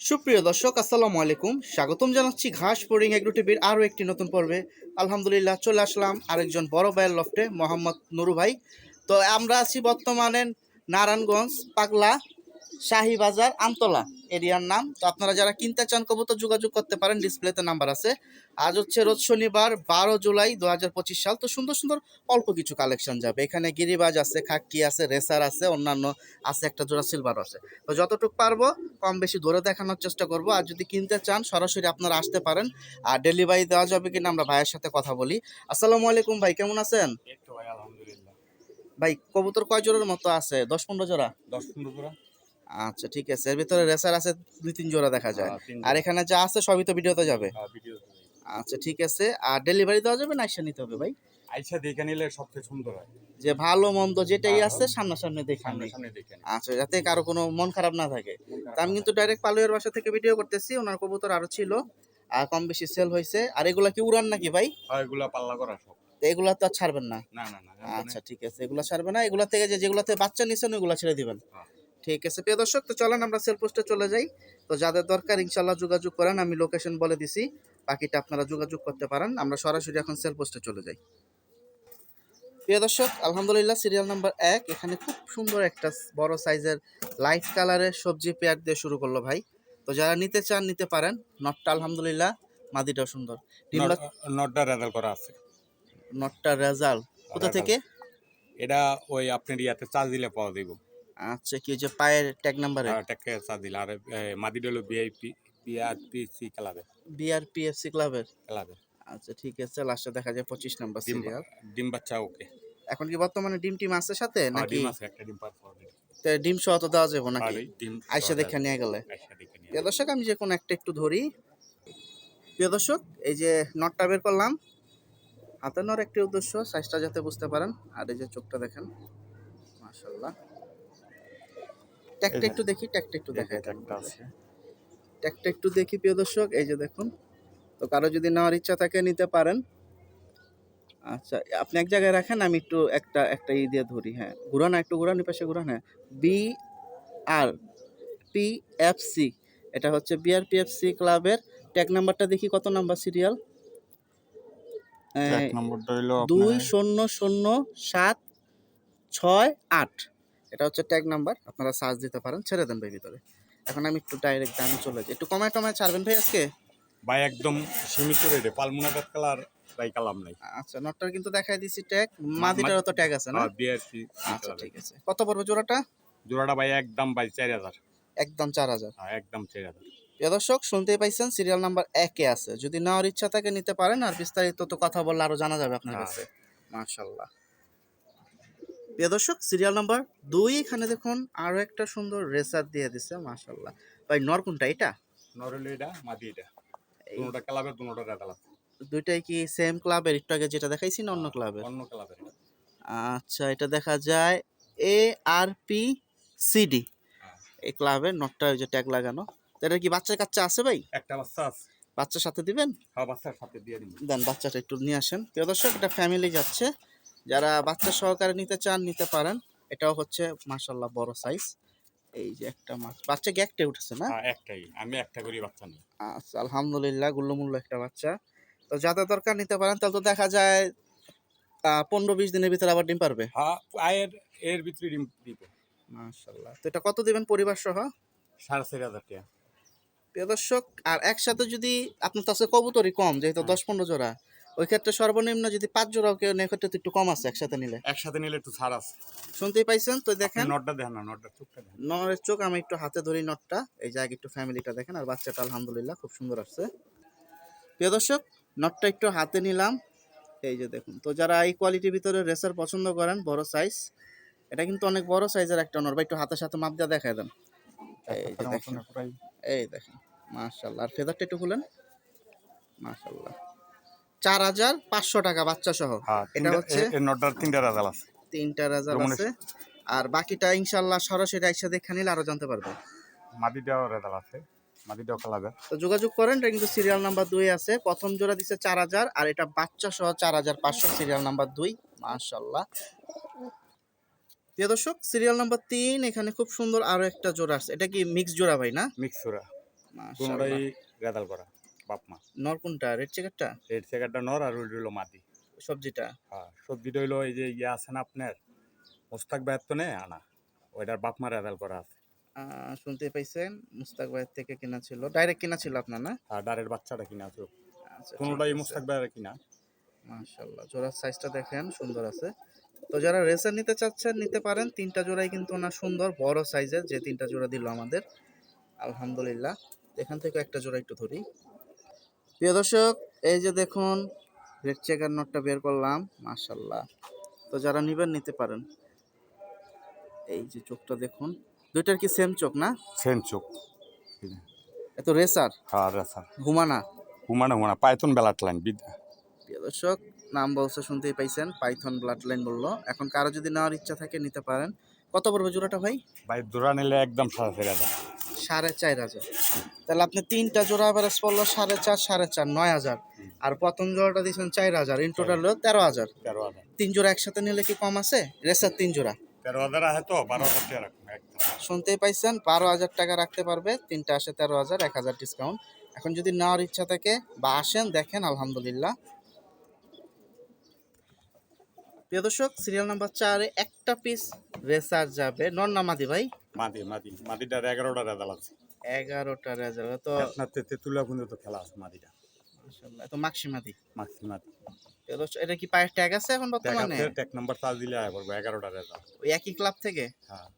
সুপ্রিয় দর্শক, আসসালামু আলাইকুম। স্বাগতম জানাচ্ছি ঘাস পোরিং এগ্রো টিভির আরও একটি নতুন পর্বে। আলহামদুলিল্লাহ, চলে আসলাম আরেকজন বড় ভাইয়ের লফটে, মোহাম্মদ নুরু ভাই। তো আমরা আছি বর্তমানে নারায়ণগঞ্জ, পাগলা শাহিবাজার আমতলা। এরিয়ার নাম। তো আপনারা যারা কিনতে চান কবুতর যোগাযোগ করতে পারেন। ডিসপ্লেতে নাম্বার আছে। আজ হচ্ছে রোজ শনিবার বারো জুলাই দু পঁচিশ সাল। তো সুন্দর সুন্দর অল্প কিছু কালেকশন যাবে। এখানে গিরিবাজ আছে খাক্কি আছে রেসার আছে অন্যান্য আছে একটা জোড়া সিলভার আছে। তো যতটুকু পারব কম বেশি ধরে দেখানোর চেষ্টা করব। আর যদি কিনতে চান সরাসরি আপনারা আসতে পারেন। আর ডেলিভারি দেওয়া যাবে কিনা আমরা ভাইয়ের সাথে কথা বলি। আসসালামু আলাইকুম ভাই কেমন আছেন? ভাই ভাই কবুতর কয় জোড়ার মতো আছে? দশ পনেরো জোড়া? দশ পনেরো জোড়া। আচ্ছা ঠিক আছে। এর ভিতরে রেসার আছে দুই তিন জোড়া দেখা যায়। হ্যাঁ, আর এখানে যা আছে সবই তো ভিডিওতে যাবে। হ্যাঁ। আচ্ছা ঠিক আছে। আর ডেলিভারি দেওয়া যাবে না? এসে নিতে হবে ভাই। আইসা দেখে নিলে সবচেয়ে সুন্দর হয়। যে ভালো মন্দ যেটাই আছে সামনাসামনি দেখে সামনে সামনে দেখে নিই। আচ্ছা যাতে কারও কোনো মন খারাপ না থাকে। তা আমি কিন্তু ডাইরেক্ট পালুয়ের বাসা থেকে ভিডিও করতেছি। ওনার কবুতর আরও ছিল আর কম বেশি সেল হয়েছে। আর এগুলা কি উড়ান নাকি ভাই? হ্যাঁ, এগুলা পাল্লা করা সব। এগুলা তো আর ছাড়বেন না। না না আচ্ছা ঠিক আছে। এগুলা ছাড়বে না। এগুলা থেকে যে যেগুলাতে বাচ্চা নিছেন ওগুলা ছেড়ে দিবেন। ঠিক আছে। প্রিয় দর্শক তো চলেন আমরা সেল পোস্টে চলে যাই। তো যাদের দরকার ইনশাল্লাহ যোগাযোগ করেন আমি লোকেশন বলে দিছি। বাকিটা আপনারা যোগাযোগ করতে পারেন। আমরা সরাসরি এখন সেল পোস্টে চলে যাই। প্রিয় দর্শক আলহামদুলিল্লাহ সিরিয়াল নাম্বার এক। এখানে খুব সুন্দর একটা বড় সাইজের লাইট কালারের সবজি পেয়ার দিয়ে শুরু করল ভাই। তো যারা নিতে চান নিতে পারেন। নটটা আলহামদুলিল্লাহ মাদিটাও সুন্দর। নটটা রেজাল্ট করা আছে। নটটা রেজাল্ট। কোথা থেকে? এটা ওই আপনার ইয়াতে চার্জ দিলে পাওয়া যাইব। আচ্ছা কি যে পায়ের ট্যাগ নাম্বারে টাকা চার্জ দিলে। আর মাদি হলো বিআইপি বিআরপিসি ক্লাবে বিআরপিএফসি ক্লাবের ক্লাবে আচ্ছা ঠিক আছে লাস্টে দেখা যায় পঁচিশ নাম্বার সিরিয়াল ডিম বাচ্চা ওকে। এখন কি বর্তমানে ডিম টিম আছে সাথে আর নাকি? ডিম আছে একটা ডিম পার তে ডিম সহ তো দেওয়া যাবে নাকি? আইসা দেখে নিয়ে গেলে। প্রিয় দর্শক আমি যে কোনো একটা একটু ধরি। প্রিয় দর্শক এই যে নটটা বের করলাম। হাতে নর একটি উদ্দেশ্য সাইজটা যাতে বুঝতে পারেন। আর এই যে চোখটা দেখেন মাশাল্লাহ যে- একটু দেখি ট্যাকটা একটু দেখাই দেন একটা দেখি প্রিয় দর্শক এই যে দেখুন। তো কারও যদি নেওয়ার ইচ্ছা থাকে নিতে পারেন। আচ্ছা আপনি এক জায়গায় রাখেন আমি একটু একটা একটা ই দিয়ে ধরি হ্যাঁ। ঘুরান একটু ঘুরান পাশে ঘুরান হ্যাঁ। B R P F C এটা হচ্ছে বিআরপিএফসি ক্লাবের। ট্যাগ নাম্বারটা দেখি কত নাম্বার সিরিয়াল? দুই শূন্য শূন্য সাত ছয় আট। এটা হচ্ছে ট্যাগ নাম্বার আপনারা সার্চ দিতে পারেন ছেড়ে দেন ভাই ভিতরে। এখন আমি একটু ডাইরেক্ট দামে চলে যাই। একটু কমায় টমায় ছাড়বেন ভাই আজকে? ভাই একদম সীমিত রেটে পালমুনা কালার তাই কালাম নাই। আচ্ছা নটটার কিন্তু দেখাই দিছি ট্যাগ মাদিটারও তো ট্যাগ আছে না? আর বিআরপি আচ্ছা ঠিক আছে। কত পড়বে জোড়াটা? জোড়াটা ভাই একদম ভাই চার হাজার। একদম চার হাজার। হ্যাঁ, একদম চার হাজার। প্রিয় দর্শক শুনতেই পাইছেন সিরিয়াল নাম্বার একে আছে। যদি নেওয়ার ইচ্ছা থাকে নিতে পারেন। আর বিস্তারিত তো কথা বললে আরও জানা যাবে আপনার হ্যাঁ। কাছে। মাশাল্লাহ। প্রিয় দর্শক সিরিয়াল নাম্বার দুই এখানে দেখুন আরও একটা সুন্দর রেসার দিয়ে দিছে মাশাল্লাহ ভাই নর কোনটা এটা? নরেলো এটা মাটি এটা। এই ক্লাবের দুটা রেজাল দুইটাই কি সেম ক্লাবের একটু আগে যেটা দেখাইছি না অন্য ক্লাবের অন্য ক্লাবের আচ্ছা এটা দেখা যায় এ আর পি সিডি হ্যাঁ। এই ক্লাবের নটটা ওই যে ট্যাগ লাগানো। এটা কি বাচ্চা কাচ্চা আছে ভাই? একটা বাচ্চা আছে। বাচ্চার সাথে দিবেন? হ্যাঁ বাচ্চার সাথে দিয়ে দিন দেন বাচ্চাটা একটু নিয়ে আসেন। প্রিয় দর্শক এটা ফ্যামিলি যাচ্ছে। যারা বাচ্চা সহকারে নিতে চান নিতে পারেন। এটাও হচ্ছে মাশাল্লাহ বড় সাইজ এই যে একটা মাছ। বাচ্চা গ্যাকটে উঠেছে না? হ্যাঁ একটাই। আমি একটা করি বাচ্চা নিই আচ্ছা আলহামদুলিল্লাহ গুল্লমুল্ল একটা বাচ্চা। তো যাদের দরকার নিতে পারেন তাহলে তো দেখা যায় পনেরো বিশ দিনের ভিতরে আবার ডিম পারবে। হ্যাঁ আয়ের এর ভিতরে ডিম দিবে। মাশাল্লাহ তো এটা কত দিবেন পরিবার সহ? সাড়ে চার হাজার টাকা। প্রিয় দর্শক আর একসাথে যদি আপনার কাছে কবুতরই কম যেহেতু হ্যাঁ। দশ পনেরো জোড়া। ওই ক্ষেত্রে সর্বনিম্ন যদি পাঁচ জোড়াও কেউ নেয় ক্ষেত্রে তো একটু কম আছে একসাথে নিলে। একসাথে নিলে একটু ছাড় আছে। শুনতেই পাইছেন? তো দেখেন। নটটা দেখেন না নটটা চোখটা দেখেন নরের চোখ আমি একটু হাতে ধরি নটটা। এই জায়গায় একটু ফ্যামিলিটা দেখেন আর বাচ্চাটা আলহামদুলিল্লাহ খুব সুন্দর আসছে। প্রিয় দর্শক নটটা একটু হাতে নিলাম। এই যে দেখুন তো যারা এই কোয়ালিটির ভিতরে রেসার পছন্দ করেন বড় সাইজ এটা কিন্তু অনেক বড় সাইজের একটা নর। বা একটু হাতের সাথে মাপ দিয়ে দেখায় দেন। এই যে দেখেন। এই দেখেন মাশাল্লাহ আর ফেদারটা একটু খুলেন। মাশাল্লাহ চার হাজার পাঁচশো টাকা বাচ্চা সহ হ্যাঁ এটা হচ্ছে- তিনটা রেজাল আছে। তিনটা আছে। আর বাকিটা ইনশাল্লাহ সরাসরি একসাথে দেখে নিলে আরও জানতে পারবে। রেজাল আছে। তো যোগাযোগ করেন এটা কিন্তু সিরিয়াল নাম্বার দুই আছে। প্রথম জোড়া চার হাজার আর এটা বাচ্চা সহ চার হাজার পাঁচশো সিরিয়াল নাম্বার দুই। মাশাল্লাহ প্রিয় দর্শক সিরিয়াল নাম্বার তিন এখানে খুব সুন্দর আরও একটা জোড়া আছে। এটা কি মিক্স জোড়া ভাই না? মিক্সুরা কোনোটাই মাশাআল্লাহ। রেদাল করা। বাপ মা। নর কোনটা? রেড চেকারটা? রেড চেকারটা নর আর ওই হইল মাদি। সবজিটা? হ্যাঁ সবজিটা হইল এই যে ইয়ে আছে না আপনার মোস্তাক ব্যাত তো নেই আনা। ওইটার বাপ মা রেদাল করা আছে। শুনতে পাইছেন মুস্তাক ভাইয়ের থেকে কিনা ছিল। ডাইরেক্ট কিনা ছিল আপনার না? আর ডারের বাচ্চাটা কিনা আছে। আচ্ছা কোনোটাই মোস্তাক ব্যারের কিনা। মাশাআল্লাহ জোড়ার সাইজটা দেখেন সুন্দর আছে। তো যারা রেসার নিতে চাচ্ছেন নিতে পারেন। তিনটা জোড়াই কিন্তু ওনার সুন্দর বড় সাইজের যে তিনটা জোড়া দিল আমাদের। আলহামদুলিল্লাহ। এখান থেকে একটা জোড়া একটু ধরি। প্রিয় দর্শক এই যে দেখুন রেড চেকার নোটটা বের করলাম মাশাল্লাহ তো যারা নিবেন নিতে পারেন। এই যে চোখটা দেখুন দুইটার কি সেম চোখ না? সেম চোখ। এত রেসার হ্যাঁ রেসার ঘুমানা। হুমানা হুমানা পাইথন ব্লাড লাইন বিদ্যা প্রিয় দর্শক নাম বলছে শুনতেই পাইছেন পাইথন ব্লাড লাইন বলল। এখন কারও যদি নেওয়ার ইচ্ছা থাকে নিতে পারেন। কত পড়বে জোড়াটা ভাই? ভাই দূরা নিলে একদম সাড়ে চার হাজার সাড়ে চার হাজার। তাহলে আপনি তিনটা জোড়া অ্যাভারেজ পড়ল সাড়ে চার সাড়ে চার নয় হাজার। আর প্রথম জোড়াটা দিয়েছেন চার হাজার। ইন টোটাল হলো তেরো হাজার। তেরো হাজার। তিন জোড়া একসাথে নিলে কি কম আছে? রেসার তিন জোড়া। তেরো হাজার আছে তো বারো হাজার টাকা শুনতেই পাইছেন বারো হাজার টাকা রাখতে পারবে তিনটা আসে তেরো হাজার এক হাজার ডিসকাউন্ট এখন যদি নেওয়ার ইচ্ছা থাকে বা আসেন দেখেন আলহামদুলিল্লাহ। প্রিয় দর্শক সিরিয়াল নাম্বার চারে একটা পিস রেসার যাবে। নন নামাদি ভাই। মাদি মাদি মাদিটার এগারোটা রেজাল আছে। এগারোটা রেজার তো আপনার তেতুলা পর্যন্ত খেলা আছে মাদিটা মাশাআল্লাহ, তো মাক্সি মাদি মাক্সি মাদি এটা কি পায়ের ট্যাগ আছে এখন বর্তমানে? ট্যাগ নাম্বার চার্জ দিলে আয় পড়ব এগারোটা রেজাল ওই একই ক্লাব থেকে? হ্যাঁ।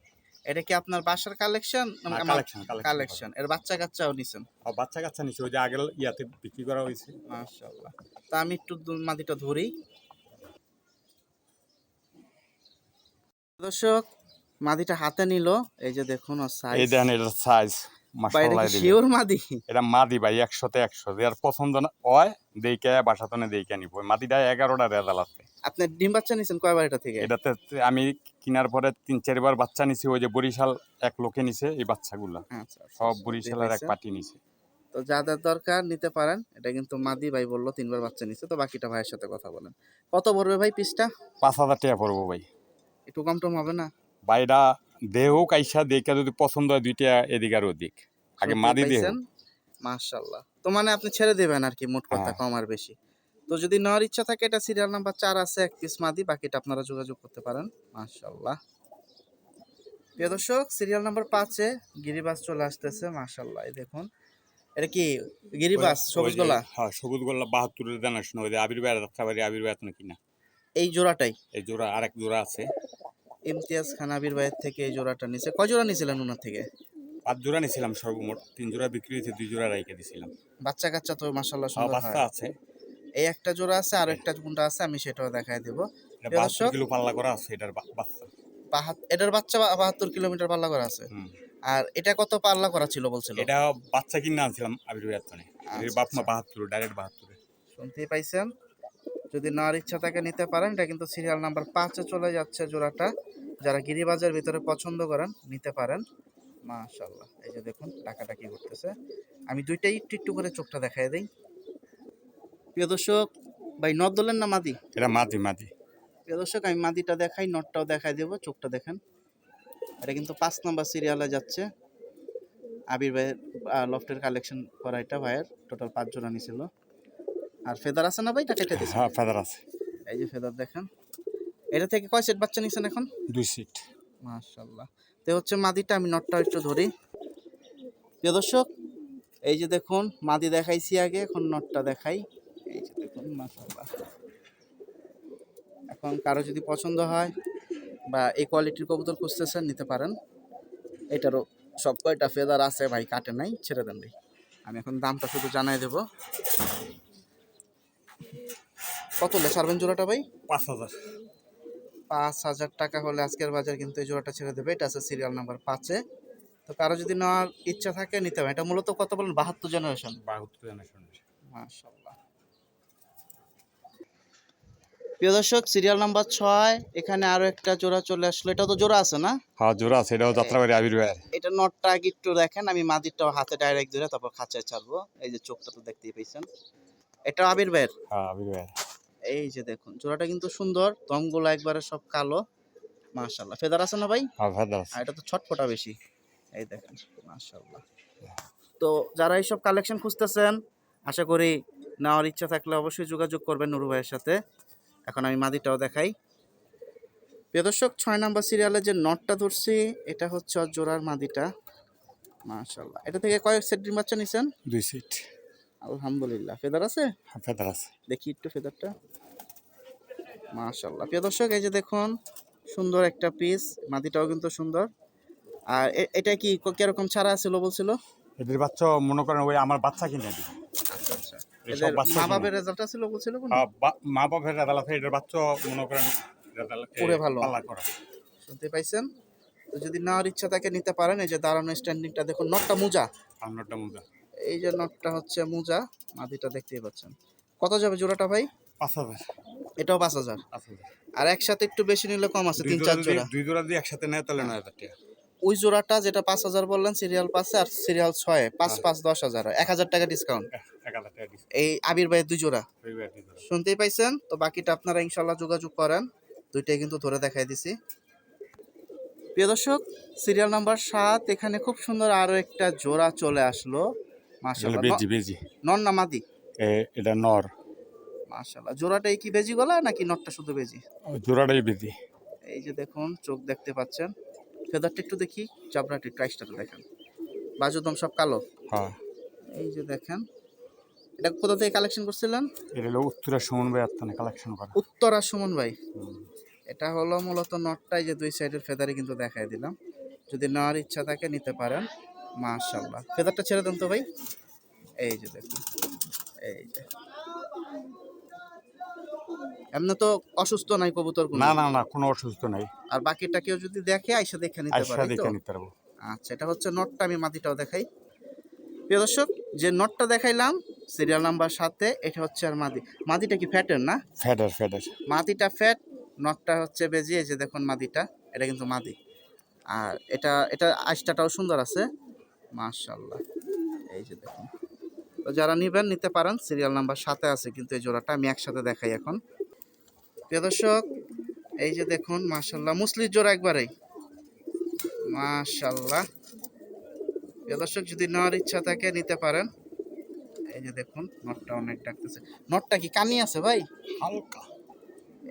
এটা কি আপনার বাসার কালেকশন কালেকশন কালেকশন। এর বাচ্চা কাচ্চাও নিছেন? আর বাচ্চা কাচ্চা নিচ্ছে ওই যে আগের ইয়াতে বিক্রি করা হয়েছে। মাশাআল্লাহ। তা আমি একটু মাদিটা ধরি। দর্শক মাদিটা হাতে নিল এই যে দেখুন ওর এই সাইজ দেন এটার সাইজ শিওর মাদি? এটা মাদি ভাই একশোতে একশো। যার পছন্দ হয় দেইকে বাসাতনে দেইকে নিব মাদিটা এগারোটা রেজাল আছে আপনি ডিম বাচ্চা নিছেন কয়বার এটা থেকে? এটাতে আমি কিনার পরে তিন চারবার বাচ্চা নিছি ওই যে বরিশাল এক লোকে নিছে এই বাচ্চাগুলা। আচ্ছা আচ্ছা, সব বুঝতে বরিশালের এক। পার্টি নিছে। তো যাদের দরকার নিতে পারেন এটা কিন্তু মাদি ভাই বলল তিনবার বাচ্চা নিছে তো বাকিটা ভাইয়ের সাথে কথা বলেন। কত পড়বে ভাই পিসটা? পাঁচ হাজার টাকা পড়ব ভাই। একটু কম টম হবে না? বাইরা দেহ কাইসা দেখে যদি পছন্দ হয় দুইটা এদিক আর ওদিক। আগে মাদি দেহ? মাশাআল্লাহ। তো মানে আপনি ছেড়ে দেবেন আর কি মোট কথা হ্যাঁ। কম আর বেশি। তো যদি নেওয়ার ইচ্ছা থাকে এটা সিরিয়াল নাম্বার চার আছে এক পিস মাদি বাকিটা আপনারা যোগাযোগ করতে পারেন। মাশাআল্লাহ। প্রিয় দর্শক সিরিয়াল নাম্বার পাঁচে গিরিবাস চলে আসতেছে মাশাআল্লাহ। এই দেখুন এটা কি গিরিবাস সবুজ গলা? হ্যাঁ সবুজ গোল্লা বাহাত্তরের জানাশোনা ওই আবির ভাইয়ের যাত্রা বাড়ি আবির ভাই এতনে কিনা। এই জোড়াটাই? এই জোড়া আরেক জোড়া আছে। ইমতিয়াজ খান আবির ভাইয়ের থেকে এই জোড়াটা নিছে। কয় জোড়া নিছিলেন ওনার থেকে? পাঁচ জোড়া নিছিলাম সর্বমোট। তিন জোড়া বিক্রি হয়েছে দুই জোড়া রাইকে দিছিলাম। বাচ্চা কাচ্চা তো মাশাআল্লাহ আর সুন্দর বাচ্চা আছে। এই একটা জোড়া আছে আর একটা কোনটা আছে আমি সেটাও দেখায় দেব। কিলো পাল্লা করা আছে এটার বাচ্চা। এটার বাচ্চা বাহাত্তর কিলোমিটার পাল্লা করা আছে। আর এটা কত পাল্লা করা ছিল বলছিল? এটা বাচ্চা কিনে আনছিলাম আবির এতনে আচ্ছা, বাপ মা আচ্ছা। বাহাত্তর ডাইরেক্ট বাহাত্তরে। শুনতেই পাইছেন? যদি নেওয়ার ইচ্ছা থাকে নিতে পারেন এটা কিন্তু সিরিয়াল নাম্বার পাঁচে চলে যাচ্ছে জোড়াটা। যারা গিরিবাজের ভিতরে পছন্দ করেন নিতে পারেন। মাশাল্লাহ এই যে দেখুন টাকাটা কি করতেছে। আমি দুইটাই একটু একটু করে চোখটা দেখাই দিই। প্রিয় দর্শক ভাই নদ দলেন না মাদি? এটা মাদি মাদি। প্রিয় দর্শক আমি মাদিটা দেখাই নটটাও দেখাই দেবো চোখটা দেখেন। এটা কিন্তু পাঁচ নম্বর সিরিয়ালে যাচ্ছে। আবির ভাইয়ের লফটের কালেকশন করা এটা ভাইয়ের টোটাল পাঁচ জোড়া নিছিল। আর ফেদার আছে না ভাই? এটা কেটে দিছে। হ্যাঁ ফেদার আছে। এই যে ফেদার দেখেন। এটা থেকে কয় সেট বাচ্চা নিছেন এখন? দুই সিট মাশাল্লাহ তো হচ্ছে মাদিটা আমি নটটা একটু ধরি। প্রিয় দর্শক এই যে দেখুন মাদি দেখাইছি আগে এখন নটটা দেখাই। এই যে দেখুন মাশাল্লাহ এখন কারও যদি পছন্দ হয় বা এই কোয়ালিটির কবুতর খুঁজতেছেন নিতে পারেন। এটারও সব কয়টা ফেদার আছে ভাই কাটে নাই ছেড়ে দেন ভাই। আমি এখন দামটা শুধু জানাই দেব। কত লে ছাড়বেন জোড়াটা ভাই? পাঁচ হাজার। পাঁচ হাজার টাকা হলে আজকের বাজার কিন্তু এই জোড়াটা ছেড়ে দেবে। এটা আছে সিরিয়াল নাম্বার পাঁচে তো কারও যদি নেওয়ার ইচ্ছা থাকে নিতে হবে এটা মূলত কত বলেন? বাহাত্তর জেনারেশন বাহাত্তর জেনারেশন মাশাল্লাহ প্রিয় দর্শক সিরিয়াল নাম্বার ছয় এখানে আরও একটা জোড়া চলে আসলো। এটা তো জোড়া আছে না? হ্যাঁ জোড়া আছে। এটাও যাত্রাবাড়ি আবির এটা নটটা আগে একটু দেখেন। আমি মাদিরটা হাতে ডাইরেক্ট ধরে তারপর খাঁচায় ছাড়বো। এই যে চোখটা তো দেখতেই পেয়েছেন এটা আবির ভাইয়ের? হ্যাঁ আবির ভাইয়ের। এই যে দেখুন জোড়াটা কিন্তু সুন্দর দমগুলো একবারে সব কালো। মাশাল্লাহ ফেদার আছে না ভাই? হ্যাঁ আর এটা তো ছটফটা বেশি। এই দেখেন মাশাআল্লাহ। তো যারা এইসব কালেকশন খুঁজতেছেন আশা করি নেওয়ার ইচ্ছা থাকলে অবশ্যই যোগাযোগ করবেন নুরু ভাইয়ের সাথে। এখন আমি মাদিটাও দেখাই। প্রিয় দর্শক ছয় নাম্বার সিরিয়ালে যে নটটা ধরছি এটা হচ্ছে জোড়ার মাদিটা। মাশাল্লাহ এটা থেকে কয়েক সেট ডিম বাচ্চা নিছেন? দুই সিট। আলহামদুলিল্লাহ। ফেদার আছে? ফেদার আছে। দেখি একটু ফেদারটা। মাশাল্লাহ প্রিয় দর্শক এই যে দেখুন সুন্দর একটা পিস মাদিটাও কিন্তু সুন্দর। আর এটা কি কীরকম ছাড়া ছিল বলছিল? এদের বাচ্চা মনে করেন ওই আমার বাচ্চা কিনে দিই মা। বাবার রেজাল্ট ছিল বলছিল? হ্যাঁ, মা বাপের রেজাল আছে এটার বাচ্চা মনে করেন পুরে ভালো। শুনতে পাইছেন? তো যদি নেওয়ার ইচ্ছা থাকে নিতে পারেন। এই যে দাঁড়ানো স্ট্যান্ডিংটা দেখুন নটটা মোজা। সামনেরটা মুদা এই যে নটটা হচ্ছে মোজা মাদিটা দেখতেই পাচ্ছেন। কত যাবে জোড়াটা ভাই? পাঁচ হাজার। এটাও পাঁচ হাজার। আর একসাথে একটু বেশি নিলে কম আছে তিন চার জোড়া। দুই জোড়া দিয়ে একসাথে নেয় তাহলে নয় হাজার টাকা। ওই জোড়াটা যেটা পাঁচ হাজার বললেন সিরিয়াল পাঁচে আর সিরিয়াল ছয়ে পাঁচ হ্যাঁ। পাঁচ দশ হাজার এক হাজার টাকা ডিসকাউন্ট এই আবির ভাইয়ের দুই জোড়া। রবিবার দুই জোড়া। শুনতেই পাইছেন? তো বাকিটা আপনারা ইনশাল্লাহ যোগাযোগ করেন। দুইটাই কিন্তু ধরে দেখাই দিছি। প্রিয় দর্শক সিরিয়াল নাম্বার সাত এখানে খুব সুন্দর আরও একটা জোড়া চলে আসলো। মাশাআল্লাহ। বেজি বেজি। না মাদি? এটা নর। মাশাআল্লাহ। জোড়াটাই কি বেজি গলা নাকি নটটা শুধু বেজি? জোড়াটাই বেজি। এই যে দেখুন চোখ দেখতে পাচ্ছেন। ফেদারটা একটু দেখি চাবড়াটা একটু আইসটাটা দেখেন। বাজুদম সব কালো? হ্যাঁ। এই যে দেখেন এটা কোথা থেকে কালেকশন করছিলেন? এটা হলো উত্তরা সুমন ভাই আত্মানে কালেকশন করা। উত্তরা সুমন ভাই। এটা হলো মূলত নটটাই যে দুই সাইডের ফেদারই কিন্তু দেখাই দিলাম। যদি নেওয়ার ইচ্ছা থাকে নিতে পারেন মাশাল্লাহ ফেদারটা ছেড়ে দেন তো ভাই? এই যে দেখুন এই যে। এমনি তো অসুস্থ নাই কবুতর কোনো? না না না কোনো অসুস্থ নাই। আর বাকিটা কেউ যদি দেখে আইসা দেখে নিতে পারে দেখে নিতে পারব। আচ্ছা এটা হচ্ছে নটটা আমি মাদিটাও দেখাই। প্রিয় দর্শক যে নটটা দেখাইলাম সিরিয়াল নাম্বার সাথে এটা হচ্ছে আর মাদি। মাদিটা কি ফ্যাটের না? ফেডার ফেডার মাদিটা ফ্যাট নটটা হচ্ছে বেজি এই যে দেখুন মাদিটা এটা কিন্তু মাদি। আর এটা এটা আইসটাটাও সুন্দর আছে। মাশাল্লাহ এই যে দেখুন। তো যারা নেবেন নিতে পারেন সিরিয়াল নাম্বার সাথে আছে কিন্তু এই জোড়াটা আমি একসাথে দেখাই এখন। প্রিয় দর্শক এই যে দেখুন মাশাল্লাহ মুসলির জোড়া একবারেই। মাশাল্লাহ প্রিয় দর্শক যদি নেওয়ার ইচ্ছা থাকে নিতে পারেন। এই যে দেখুন নটটা অনেক ডাকতেছে। নটটা কি কানি আছে ভাই? হালকা।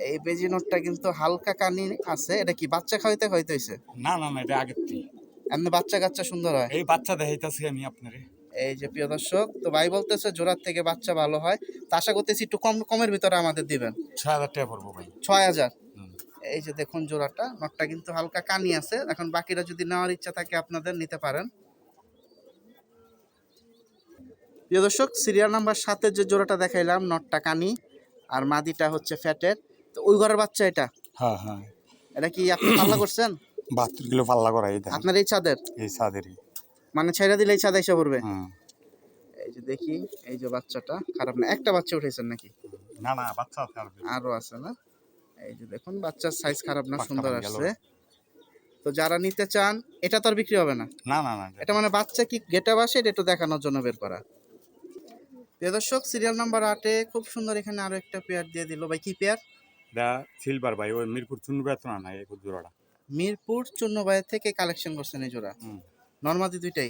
এই বেজি নটটা কিন্তু হালকা কানি আছে। এটা কি বাচ্চা খাওয়াইতে খাওয়াইতে হয়েছে না না না এটা আগের থেকে। এমনি বাচ্চা কাচ্চা সুন্দর হয়। এই বাচ্চা দেখাইতেছি আমি আপনারে। এই যে প্রিয় দর্শক তো ভাই বলতেছে জোড়ার থেকে বাচ্চা ভালো হয়। তো আশা করতেছি একটু কম কমের ভিতরে আমাদের দিবেন। ছয় হাজার টাকা পড়ব ভাই। ছয় হাজার? এই যে দেখুন জোড়াটা নটটা কিন্তু হালকা কানি আছে। এখন বাকিরা যদি নেওয়ার ইচ্ছা থাকে আপনাদের নিতে পারেন। প্রিয় দর্শক সিরিয়াল নাম্বার সাতের যে জোড়াটা দেখাইলাম নটটা কানি আর মাদিটা হচ্ছে ফ্যাটের। তো ওই ঘরের বাচ্চা এটা? হ্যাঁ হ্যাঁ। এটা কি আপনি পাল্লা করছেন? বাহাত্তর কিলো পাল্লা করা এই আপনার এই ছাদের? এই সাদেরই মানে ছেড়ে দিলে এই ছাদ এসে পড়বে। এই যে দেখি এই যে বাচ্চাটা খারাপ না। একটা বাচ্চা উঠেছেন নাকি? না না বাচ্চা আছে আর আরও আছে না? এই যে দেখুন বাচ্চার সাইজ খারাপ না সুন্দর আসছে। তো যারা নিতে চান এটা তো আর বিক্রি হবে না? না না না এটা মানে বাচ্চা কি গেটে বাসে এটা একটু দেখানোর জন্য বের করা। প্রিয় দর্শক সিরিয়াল নাম্বার আটে খুব সুন্দর এখানে আরও একটা পেয়ার দিয়ে দিল। ভাই কি পেয়ার এটা সিলভার ভাই ওই মিরপুর চুন্নু বেতন না এই জোড়াটা মিরপুর চুন্নবাই থেকে কালেকশন করছেন এই জোড়া নর্মাদি দুইটাই?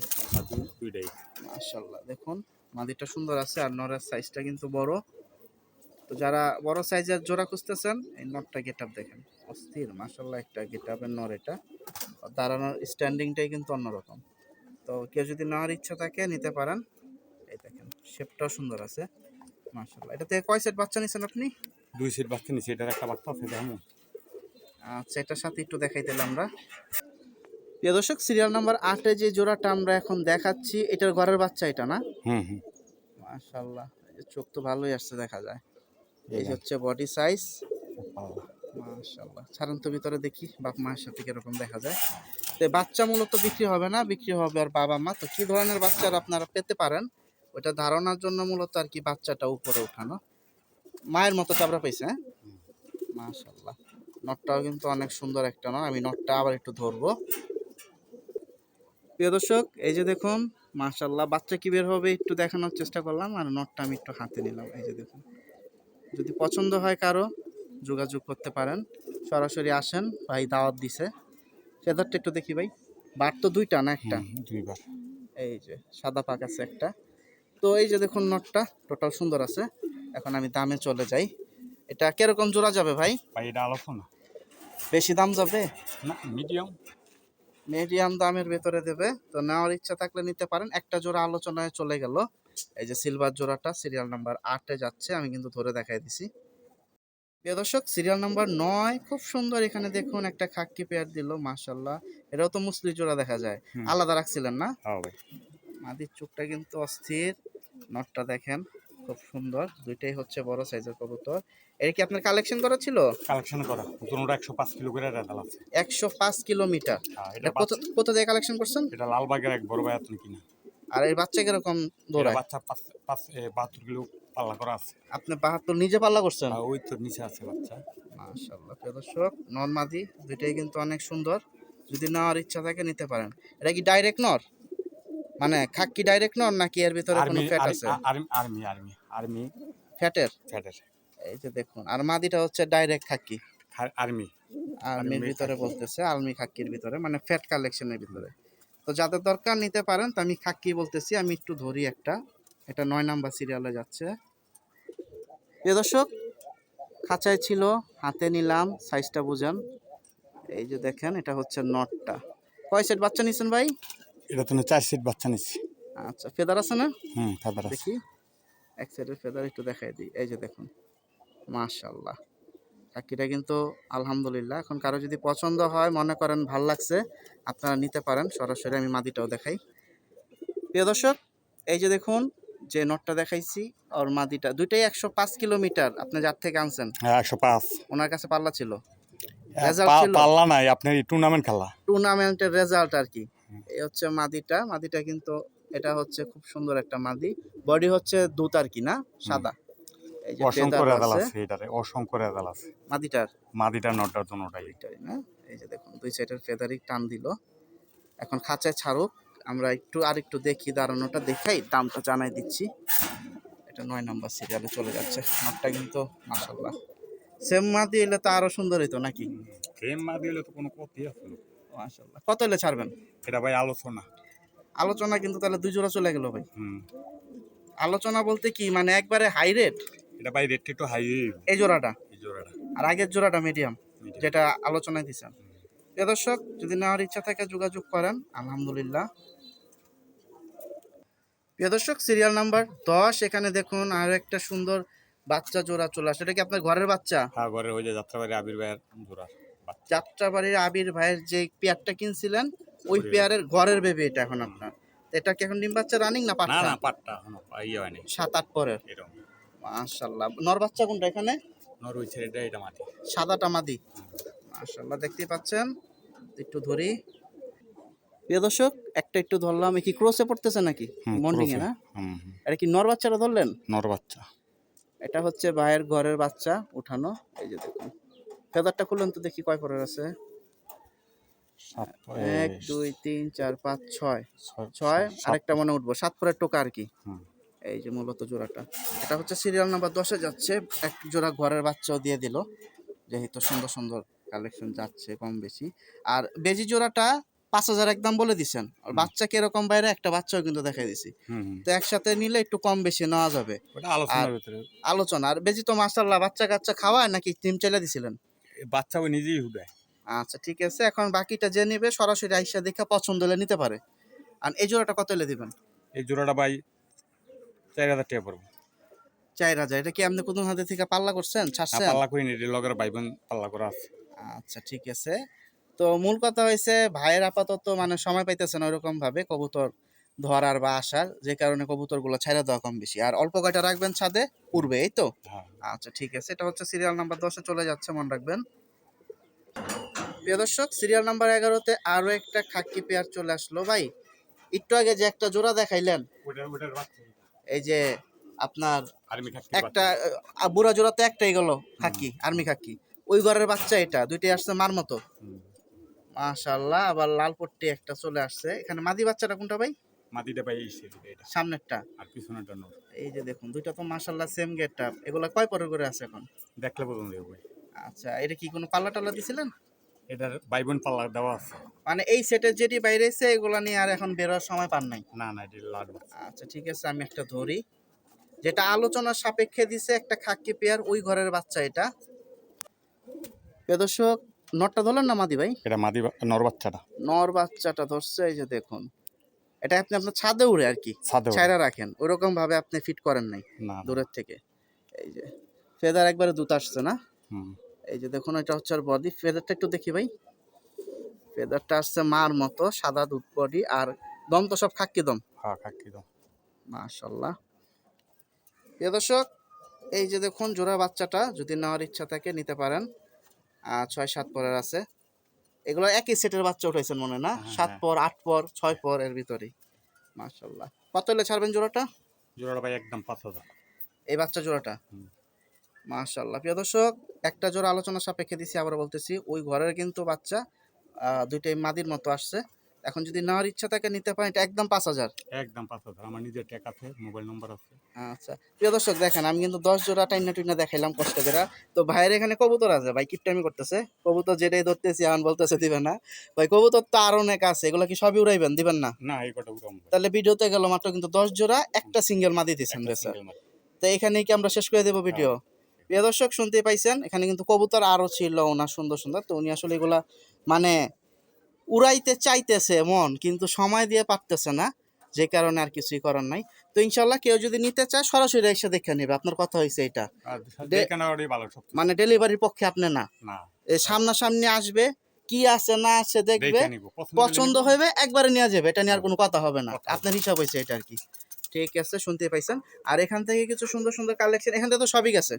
দুইটাই। মাশাল্লাহ দেখুন মাদিটা সুন্দর আছে আর নরের সাইজটা কিন্তু বড়। তো যারা বড় সাইজের জোড়া খুঁজতেছেন এই নটটা গেট আপ দেখেন। অস্থির মাশাল্লাহ একটা গেট আপের নর এটা। দাঁড়ানোর স্ট্যান্ডিংটাই কিন্তু অন্যরকম। তো কেউ যদি নেওয়ার ইচ্ছা থাকে নিতে পারেন। এই দেখেন শেপটাও সুন্দর আছে মাশাল্লাহ এটা থেকে কয় সেট বাচ্চা নিছেন আপনি? দুই সেট বাচ্চা নিচ্ছে এটার একটা বাচ্চা আছে আচ্ছা এটার সাথে একটু দেখাই দিলাম আমরা। প্রিয় দর্শক সিরিয়াল নাম্বার আটে যে জোড়াটা আমরা এখন দেখাচ্ছি এটার ঘরের বাচ্চা এটা না? হুম হুম। মাশাল্লাহ চোখ তো ভালোই আসছে দেখা যায়। এই হচ্ছে বডি সাইজ। মাশাল্লাহ ছাড়ান তো ভিতরে দেখি বাপ মায়ের সাথে কীরকম দেখা যায়। তো বাচ্চা মূলত বিক্রি হবে না বিক্রি হবে আর বাবা মা। তো কি ধরনের বাচ্চার আপনারা পেতে পারেন? ওইটা ধারণার জন্য মূলত আর কি বাচ্চাটা উপরে উঠানো। মায়ের মতো চাবড়া পাইছে হ্যাঁ? মাশাল্লাহ নটটাও কিন্তু অনেক সুন্দর একটা নয়। আমি নটটা আবার একটু ধরবো। প্রিয় দর্শক এই যে দেখুন মাশাল্লাহ বাচ্চা কি বের হবে একটু দেখানোর চেষ্টা করলাম আর নটটা আমি একটু হাতে নিলাম। এই যে দেখুন যদি পছন্দ হয় কারও যোগাযোগ করতে পারেন। সরাসরি আসেন ভাই দাওয়াত দিছে। ফেদারটা একটু দেখি ভাই বার তো দুইটা না একটা? দুইবার। এই যে সাদা পাক আছে একটা। তো এই যে দেখুন নটটা টোটাল সুন্দর আছে। এখন আমি দামে চলে যাই। এটা কীরকম জোড়া যাবে ভাই? ভাই এটা আলোচনা। বেশি দাম যাবে? না মিডিয়াম। মিডিয়াম দামের ভেতরে দেবে। তো নেওয়ার ইচ্ছা থাকলে নিতে পারেন। একটা জোড়া আলোচনায় চলে গেল। এই যে সিলভার জোড়াটা সিরিয়াল নাম্বার আটে যাচ্ছে আমি কিন্তু ধরে দেখাই দিছি। প্রিয় দর্শক সিরিয়াল নাম্বার নয় খুব সুন্দর এখানে দেখুন একটা খাক্কি পেয়ার দিল মাশাল্লাহ এটাও তো মুসলি জোড়া দেখা যায়। আলাদা রাখছিলেন না? হ্যাঁ মাদির চোখটা কিন্তু অস্থির। নটটা দেখেন। খুব সুন্দর। দুইটাই হচ্ছে বড় সাইজের কবুতর। এর কি আপনার কালেকশন করা ছিল? কালেকশন করা। দুটোটা একশো পাঁচ কিলো করে রেজাল আছে। একশো পাঁচ কিলোমিটার। হ্যাঁ এটা এটা কত কত দিয়ে কালেকশন করছেন? এটা লালবাগের এক বড় ভাই আপনি কিনা আর এই বাচ্চা কীরকম এটা দৌড়ায় বাচ্চা পাঁচ পাঁচ এ, বাহাত্তর কিলো পাল্লা করা আছে। আপনি বাহাত্তর নিজে পাল্লা করছেন? আর ওই তো নিচে আছে বাচ্চা। মাশাআল্লাহ প্রিয় দর্শক নরমাদি দুইটাই কিন্তু অনেক সুন্দর। যদি নেওয়ার ইচ্ছা থাকে নিতে পারেন। এটা কি ডাইরেক্ট নর? মানে খাক্কি ডাইরেক্ট নন নাকি এর ভিতরে কোনো ফ্যাট আছে? আর্মি আর্মি আর্মি আর্মি ফ্যাটের ফ্যাটের এই যে দেখুন আর মাদিটা হচ্ছে ডাইরেক্ট খাক্কি আর্মি আর্মির ভিতরে বলতেছে আর্মি খাক্কির ভিতরে মানে ফ্যাট কালেকশনের ভিতরে। তো যাদের দরকার নিতে পারেন তো আমি খাক্কি বলতেছি আমি একটু ধরি একটা। এটা নয় নাম্বার সিরিয়ালে যাচ্ছে। প্রিয় দর্শক খাঁচায় ছিল হাতে নিলাম সাইজটা বুঝেন। এই যে দেখেন এটা হচ্ছে নটটা কয় সেট বাচ্চা নিছেন ভাই? এটা তো চার সিট বাচ্চা নিচ্ছি। আচ্ছা ফেদার আছে না? হুম ফেদার আছে। দেখি। এক সাইডের ফেদার একটু দেখাই দিই। এই যে দেখুন মাশাল্লাহ কাকিটা কিন্তু আলহামদুলিল্লাহ। এখন কারও যদি পছন্দ হয় মনে করেন ভালো লাগছে আপনারা নিতে পারেন। সরাসরি আমি মাদিটাও দেখাই। প্রিয় দর্শক এই যে দেখুন যে নটটা দেখাইছি আর মাদিটা দুইটাই একশো পাঁচ কিলোমিটার। আপনি যার থেকে আনছেন? হ্যাঁ একশো পাঁচ। ওনার কাছে পাল্লা ছিল। হ্যাঁ, পাল্লা নাই আপনার টুর্নামেন্ট খেলা। টুর্নামেন্টের রেজাল্ট আর কি। এই হচ্ছে মাদিটা। মাদিটা কিন্তু এটা হচ্ছে খুব সুন্দর একটা মাদি। বডি হচ্ছে দুত আর কি না? সাদা। অসংখ্য রেজাল আছে। আছে এটারে অসংখ্য রেজাল আছে। মাদিটার। মাদিটা নটার জন্যটাই না? এই যে দেখুন দুই সাইডের ফেদারিং টান দিল। এখন খাঁচায় ছাড়ুক আমরা একটু আর একটু দেখি দাঁড়ানোটা দেখাই দামটা জানাই দিচ্ছি। এটা নয় নম্বর সিরিয়ালে চলে যাচ্ছে। মাঠটা কিন্তু মাসাল্লাহ সেম মাদি এলে তো আরও সুন্দর হইতো নাকি? তো কোনো ক্ষতি না। কত এলে ছাড়বেন? এটা ভাই আলোচনা। আলোচনা কিন্তু তাহলে দুই জোড়া চলে গেল ভাই। আলোচনা বলতে কি? মানে একবারে হাই রেট এটা ভাই রেটটা একটু হাই এই জোড়াটা? এই জোড়াটা। আর আগের জোড়াটা মিডিয়াম যেটা আলোচনায় দিচ্ছেন প্রিয় দর্শক যদি নেওয়ার ইচ্ছা থাকে যোগাযোগ করেন। আলহামদুলিল্লাহ। প্রিয় দর্শক সিরিয়াল নাম্বার দশ। এখানে দেখুন আর একটা সুন্দর বাচ্চা জোড়া চলে আসে এটা কি আপনার ঘরের বাচ্চা? হ্যাঁ ঘরে ওই যে যাত্রাবাড়ি আবির ভাইয়ের জোড়া। যাত্রাবাড়ির আবির ভাইয়ের যে পেয়ারটা কিনছিলেন ওই পেয়ারের ঘরের বেবি এটা এখন আপনার। এটা কি এখন ডিম বাচ্চা রানিং না না পাঠা না পাটটা এখনও ইয়ে হয়নি। সাত আট পরের। এরকম মাশাল্লাহ। নর বাচ্চা কোনটা এখানে? নর ওই ছেলেটা এটা মাটি। সাদাটা মাদি। মাশাল্লাহ দেখতেই পাচ্ছেন। একটু ধরি। প্রিয় দর্শক একটা একটু ধরলাম। কি ক্রসে পড়তেছে নাকি? মন্ডিং এ। না। এটা কি নর বাচ্চাটা ধরলেন? নর বাচ্চা। এটা হচ্ছে ভাইয়ের ঘরের বাচ্চা উঠানো। এই যে দেখুন। ফেদারটা খুললেন তো দেখি কয় পরের আছে? এক দুই তিন চার পাঁচ ছয়। ছয় আরেকটা মনে উঠবো। সাত পরের টোকা আর কি। এই যে মূলত জোড়াটা। এটা হচ্ছে সিরিয়াল নাম্বার দশে যাচ্ছে। এক জোড়া ঘরের বাচ্চাও দিয়ে দিল। যেহেতু সুন্দর সুন্দর কালেকশন যাচ্ছে কম বেশি। আর বেজি জোড়াটা পাঁচ হাজার একদম বলে দিছেন। আর বাচ্চা কীরকম বাইরে একটা বাচ্চাও কিন্তু দেখাই দিছি। তো একসাথে নিলে একটু কম বেশি নেওয়া যাবে। আলোচনা। আর বেজি তো মাসাল্লাহ বাচ্চা কাচ্চা খাওয়ায় নাকি টিম চাইলে দিছিলেন? বাচ্চা ওই নিজেই হুদায়। আচ্ছা ঠিক আছে। এখন বাকিটা যে নেবে সরাসরি আইসা দেখে পছন্দ হলে নিতে পারে। আর এই জোড়াটা কত হলে দিবেন? এই জোড়াটা ভাই চার হাজার টাকা পড়ব। চার হাজার। এটা কি আপনি কোন হাতে থেকে পাল্লা করছেন? ছাড়ছেন? পাল্লা করি নি লগের ভাই বোন পাল্লা করা আছে। আচ্ছা ঠিক আছে। তো মূল কথা হয়েছে ভাইয়ের আপাতত মানে সময় পাইতেছে না ওরকম ভাবে কবুতর ধরার বা আসার যে কারণে কবুতরগুলো ছাইড়া দেওয়া কম বেশি। আর অল্প কয়টা রাখবেন ছাদে? উড়বে এই তো? হ্যাঁ। আচ্ছা ঠিক আছে। এটা হচ্ছে সিরিয়াল নাম্বার দশে চলে যাচ্ছে মনে রাখবেন। প্রিয় দর্শক সিরিয়াল নাম্বার এগারোতে আরও একটা খাকি পেয়ার চলে আসলো। ভাই একটু আগে যে একটা জোড়া দেখাইলেন এই যে আপনার একটা বুড়া জোড়াতে একটাই গেল খাকি আর্মি খাকি। ওই ঘরের বাচ্চা এটা দুইটাই আসছে মার মতো। মাশাল্লাহ আবার লাল পট্টি একটা চলে আসছে। এখানে মাদি বাচ্চাটা কোনটা ভাই? মাটিটা ভাই এই এটা সামনেরটা? আর পিছনেরটা নর এই যে দেখুন দুইটা তো মাশাল্লাহ সেম গেটটা এগুলা কয় পরের করে আছে এখন? দেখলে দেবো ভাই। আচ্ছা এটা কি কোনো পাল্লা টাল্লা দিছিলেন? এটার বাইবন পাল্লা দেওয়া আছে। মানে এই সেটের যেটি বাইরে এসে এগুলো নিয়ে আর এখন বেরোয়ার সময় পান নাই? না না এটি লাট আচ্ছা ঠিক আছে আমি একটা ধরি। যেটা আলোচনার সাপেক্ষে দিছে একটা খাক্কি পেয়ার ওই ঘরের বাচ্চা এটা। দর্শক নটটা ধরলেন না মাদি ভাই? এটা মাদি নর বাচ্চাটা। নর বাচ্চাটা ধরছে এই যে দেখুন। এটা আপনি আপনার ছাদে উড়ে আর কি ছাদে ছায়রা রাখেন। ওরকম ভাবে আপনি ফিট করেন নাই। দূরের থেকে। এই যে ফেদার একবারে দুধ আসছে না? এই যে দেখুন এটা হচ্ছে আর বডি ফেদারটা একটু দেখি ভাই। ফেদারটা আসছে মার মতো সাদা দুধ বডি আর দম তো সব খাক্কি দম। হ্যাঁ কাকি দাও মাশাল্লাহ প্রিয় দর্শক এই যে দেখুন জোড়া বাচ্চাটা যদি নেওয়ার ইচ্ছা থাকে নিতে পারেন। আর ছয় সাত পরের আছে। এগুলো একই সেটের বাচ্চা উঠাইছেন মনে না? হ্যাঁ, সাত হ্যাঁ। পর আট পর ছয় পর এর ভিতরে মাশাল্লাহ কত হলে ছাড়বেন জোড়াটা? জোড়াটা ভাই একদম পাঁচ হাজার। এই বাচ্চা জোড়াটা। মাশাল্লাহ প্রিয় দর্শক একটা জোড়া আলোচনা সাপেক্ষে দিছি আবার বলতেছি ওই ঘরের কিন্তু বাচ্চা দুইটাই মাদির মতো আসছে। এখন যদি নেওয়ার ইচ্ছা থাকে নিতে পারেন এটা একদম পাঁচ হাজার। একদম পাঁচ হাজার। আমার নিজের ট্যাগ আছে মোবাইল নম্বর আছে। আচ্ছা। প্রিয় দর্শক দেখেন আমি কিন্তু দশ জোড়া টাইনা টুইনা দেখাইলাম কষ্ট করে। তো ভাইয়ের এখানে কবুতর আছে ভাই কিপটামি করতেছে। কবুতর যেটাই ধরতেছি এখন বলতেছে দিবেন না। ভাই কবুতর তো আর অনেক আছে এগুলো কি সবই উড়াইবেন? দিবেন না? না এই কটা উড়াম তাহলে ভিডিওতে গেল মাত্র কিন্তু দশ জোড়া একটা সিঙ্গেল মাদি দিচ্ছেন রে স্যার তো এখানেই কি আমরা শেষ করে দেবো ভিডিও? প্রিয় দর্শক শুনতে পাইছেন এখানে কিন্তু কবুতর আরও ছিল ওনার সুন্দর সুন্দর। তো উনি আসলে এগুলা মানে উড়াইতে চাইতেছে মন কিন্তু সময় দিয়ে পারতেছে না যে কারণে আর কিছুই করার নাই। তো ইনশাল্লাহ কেউ যদি নিতে চায় সরাসরি এসে দেখে নেবে আপনার কথা হয়েছে এটা। মানে ডেলিভারির পক্ষে আপনি না। সামনাসামনি আসবে কি আছে না আছে দেখবে পছন্দ হইবে একবারে নেওয়া যাবে এটা নিয়ে আর কোনো কথা হবে না। আপনার হিসাব হয়েছে এটা আর কি। ঠিক আছে শুনতে পাইছেন? আর এখান থেকে কিছু সুন্দর সুন্দর কালেকশন এখান থেকে তো সবই গেছে।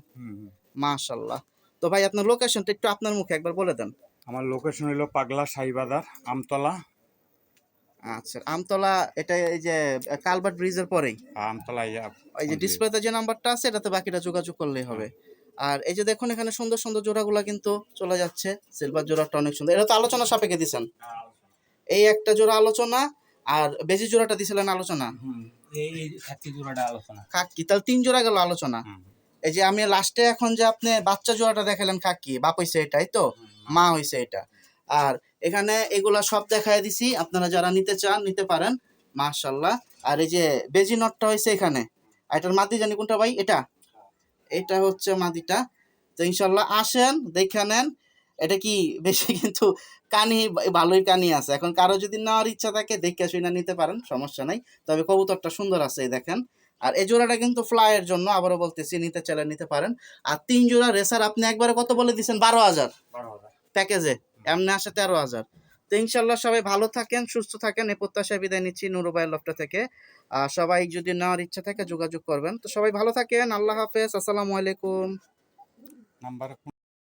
মাশাল্লাহ। তো ভাই আপনার লোকেশনটা একটু আপনার মুখে একবার বলে দেন। আমার লোকেশন হলো পাগলা সাইবাজার আমতলা। আচ্ছা আমতলা এটা এই যে কালবার্ট ব্রিজের পরেই? আমতলা ইয়া। ওই যে ডিসপ্লেতে যে নাম্বারটা আছে এটাতে বাকিটা যোগাযোগ করলেই হবে। আর এই যে দেখুন এখানে সুন্দর সুন্দর জোড়াগুলা কিন্তু চলে যাচ্ছে। সিলভার জোড়াটা অনেক সুন্দর। এটা তো আলোচনা সাপেক্ষে দিছেন? এই একটা জোড়া আলোচনা আর বেজি জোড়াটা দিছিলেন আলোচনা? এই এই কাকি তাহলে তিন জোড়া গেল আলোচনা। এই যে আমি লাস্টে এখন যে আপনি বাচ্চা জোড়াটা দেখালেন কাকি বাপ হইছে এটাই তো? মা হইছে এটা। আর এখানে এগুলা সব দেখায় দিছি, আপনারা যারা নিতে চান, নিতে পারেন মাশাল্লাহ আর এই যে বেজি নটটা হয়েছে এখানে এটার মাদি জানি কোনটা ভাই? এটা? এটা হচ্ছে মাদিটা। তো ইনশাল্লাহ আসেন, দেখে নেন। এটা কি বেশি কিন্তু কানি, ভালোই কানি আছে। এখন কারও যদি নেওয়ার ইচ্ছা থাকে, দেখে শুনে নিতে পারেন, সমস্যা নাই। তবে কবুতরটা সুন্দর আছে দেখেন। আর এই জোড়াটা কিন্তু ফ্লাইয়ের জন্য আবারও বলতেছি, নিতে চাইলে নিতে পারেন। আর তিন জোড়া রেসার আপনি একবারে কত বলে দিচ্ছেন বারো হাজার। বারো হাজার। প্যাকেজে, এমনি আসে তেরো হাজার। তো ইনশাল্লাহ সবাই ভালো থাকেন, সুস্থ থাকেন। এই প্রত্যাশায় বিদায় নিচ্ছি নুরুবাই লফটা থেকে। আর সবাই যদি নেওয়ার ইচ্ছা থাকে যোগাযোগ করবেন। তো সবাই ভালো থাকেন, আল্লাহ হাফেজ, আসসালামু আলাইকুম। নাম্বার